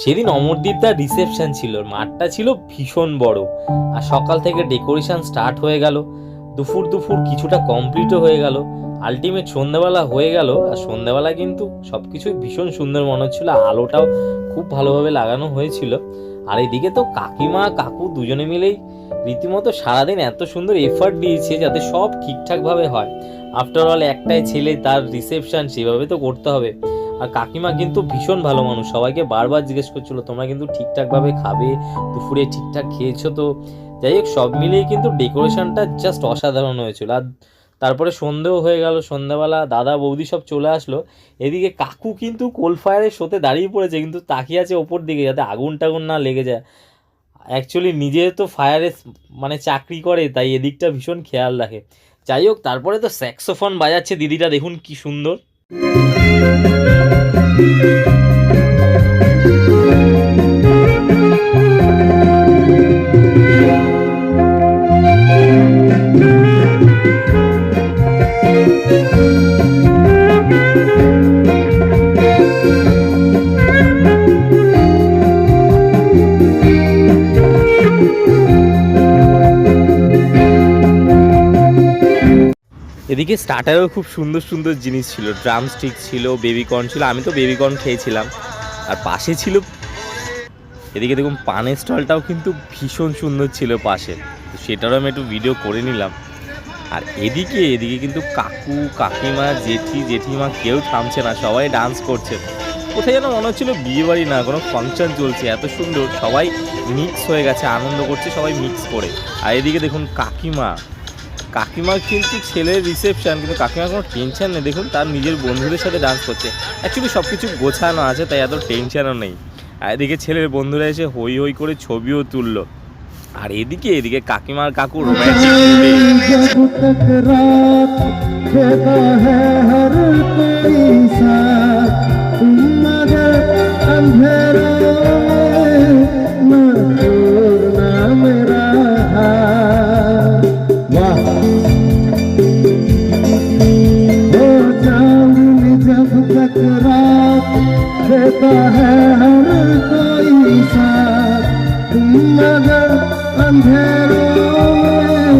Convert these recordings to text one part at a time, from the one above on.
সেদিন অমরদীপদার রিসেপশন ছিল, মাঠটা ছিল ভীষণ বড়। আর সকাল থেকে ডেকোরেশন স্টার্ট হয়ে গেল, দুপুর দুপুর কিছুটা কমপ্লিটও হয়ে গেল। আলটিমেট সন্ধ্যাবেলা হয়ে গেল, আর সন্ধ্যাবেলা কিন্তু সব কিছুই ভীষণ সুন্দর মনে হচ্ছিল আলোটাও খুব ভালোভাবে লাগানো হয়েছিল। আর এদিকে তো কাকিমা, কাকু দুজনে মিলেই রীতিমতো সারাদিন এত সুন্দর এফার্ট দিয়েছে যাতে সব ঠিকঠাকভাবে হয়। আফটার অল একটাই ছেলে, তার রিসেপশন সেভাবে তো করতে হবে। আর কাকিমা কিন্তু ভীষণ ভালো মানুষ। সবাইকে বারবার জিজ্ঞেস করছিল, তোমরা কিন্তু ঠিকঠাকভাবে খাবে? দুপুরে ঠিকঠাক খেয়েছো তো? যাই হোক, সব মিলিয়ে কিন্তু ডেকোরেশনটা জাস্ট অসাধারণ হয়েছিল। আর তারপরে সন্ধেও হয়ে গেল, সন্ধ্যাবেলা দাদা বৌদি সব চলে আসলো। এদিকে কাকু কিন্তু কোল ফায়ারের শোতে দাঁড়িয়ে পড়েছে, কিন্তু তাকিয়ে আছে ওপর দিকে যাতে আগুন টাগুন না লেগে যায়। অ্যাকচুয়ালি নিজে তো ফায়ারে মানে চাকরি করে, তাই এদিকটা ভীষণ খেয়াল রাখে। যাই হোক, তারপরে তো স্যাক্সোফোন বাজাচ্ছে, দিদিটা দেখুন কি সুন্দর। Thank you. এদিকে স্টার্টারেও খুব সুন্দর সুন্দর জিনিস ছিল ড্রাম স্টিক ছিল বেবি কর্ন ছিল, আমি তো বেবি কর্ন খেয়েছিলাম। আর পাশে ছিল, এদিকে দেখুন পানের স্টলটাও কিন্তু ভীষণ সুন্দর ছিল পাশে। তো সেটারও আমি একটু ভিডিও করে নিলাম। আর এদিকে এদিকে কিন্তু কাকু, কাকিমা, জেঠি, জেঠিমা কেউ থামছে না, সবাই ডান্স করছে। কোথায় যেন মনে হচ্ছিল বিয়ে বাড়ি না, কোনো ফাংশন চলছে, এত সুন্দর, সবাই মিক্স হয়ে গেছে, আনন্দ করছে, সবাই মিক্স করে। আর এদিকে দেখুন কাকিমা কাকিমার কিন্তু ছেলের রিসেপশান কিন্তু কাকিমার কোনো টেনশান নেই দেখুন তার নিজের বন্ধুদের সাথে ডান্স করছে অ্যাকচুয়ালি সব কিছু গোছানো আছে তাই এত টেনশানও নেই আর এদিকে ছেলের বন্ধুরা এসে হই হই করে ছবিও তুললো আর এদিকে এদিকে কাকিমার কাকু romantic कहता है हर कोई साथ मगर अंधेरों में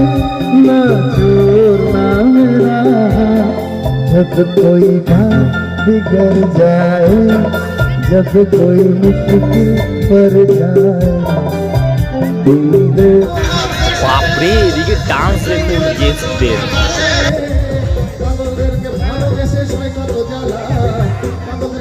न छोड़ना मेरा हाथ जब कोई बात बिगड़ जाए जब कोई मुश्किल पर जाए दिल বাপরে এদিকে ডান্স দেখুন গেস্টদের পাগলদেরকে ভালোবেসে সয় কত জ্বালা পাগলদেরকে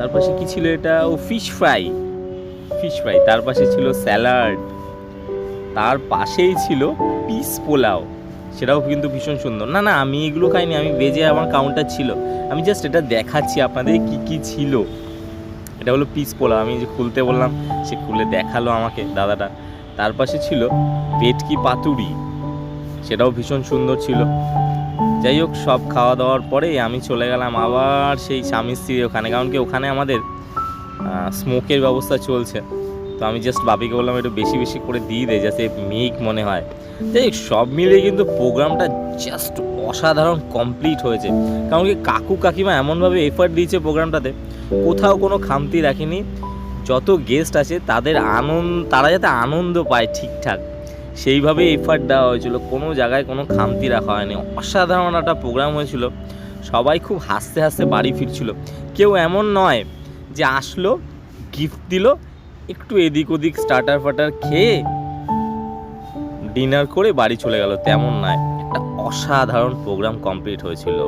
তার পাশে কি ছিল এটা? ও ফিশ ফ্রাই ফিশ ফ্রাই তার পাশে ছিল স্যালাড তার পাশেই ছিল পিস পোলাও। সেটাও কিন্তু ভীষণ সুন্দর। না না, আমি এগুলো খাইনি, আমি ভেজে আমার কাউন্টার ছিল। আমি জাস্ট এটা দেখাচ্ছি আপনাদের কি কি ছিল। এটা হলো পিস পোলাও। আমি যে খুলতে বললাম, সে খুলে দেখাল আমাকে দাদাটা। তার পাশে ছিল পেটকি পাতুরি। সেটাও ভীষণ সুন্দর ছিল। যাই হোক, সব খাওয়া দাওয়ার পরে আমি চলে গেলাম আবার সেই স্বামী স্ত্রী ওখানে। কারণ কি, ওখানে আমাদের স্মোকের ব্যবস্থা চলছে। তো আমি জাস্ট বাপিকে বললাম, একটু বেশি বেশি করে দিয়ে দেয় যাতে মেঘ মনে হয়। যাই সব মিলিয়ে কিন্তু প্রোগ্রামটা জাস্ট অসাধারণ কমপ্লিট হয়েছে। কারণ কি, কাকু কাকিমা এমনভাবে এফার্ট দিয়েছে প্রোগ্রামটাতে কোথাও কোনো খামতি রাখিনি। যত গেস্ট আছে, তাদের আনন্দ, তারা যাতে আনন্দ পায় ঠিকঠাক। সেইভাবে এফার্ট দেওয়া হয়েছিল। কোনো জায়গায় কোনো খামতি রাখা হয়নি। অসাধারণ একটা প্রোগ্রাম হয়েছিল। সবাই খুব হাসতে হাসতে বাড়ি ফিরছিল। কেউ এমন নয় যে আসলো গিফট দিল, একটু এদিক ওদিক স্টার্টার ফাটার খেয়ে ডিনার করে বাড়ি চলে গেল। তেমন নয়, একটা অসাধারণ প্রোগ্রাম কমপ্লিট হয়েছিল।